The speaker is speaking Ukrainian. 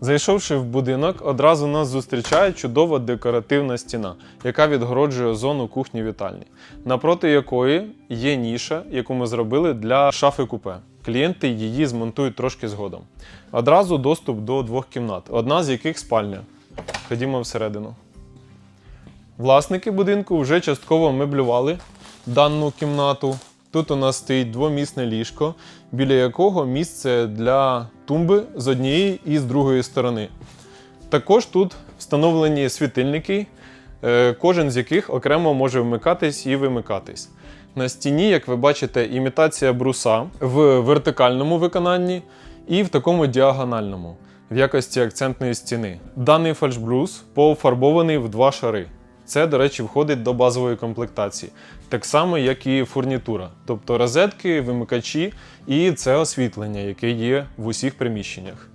Зайшовши в будинок, одразу нас зустрічає чудова декоративна стіна, яка відгороджує зону кухні вітальні, напроти якої є ніша, яку ми зробили для шафи купе. Клієнти її змонтують трошки згодом. Одразу доступ до двох кімнат, одна з яких спальня. Ходімо всередину. Власники будинку вже частково меблювали дану кімнату. Тут у нас стоїть двомісне ліжко, біля якого місце для тумби з однієї і з другої сторони. Також тут встановлені світильники, е, кожен з яких окремо може вмикатись і вимикатись. На стіні, як ви бачите, імітація бруса в вертикальному виконанні і в такому діагональному в якості акцентної стіни. Даний фальшбрус пофарбований в два шари. Це, до речі, входить до базової комплектації, так само, як і фурнітура, тобто розетки, вимикачі і це освітлення, яке є в усіх приміщеннях.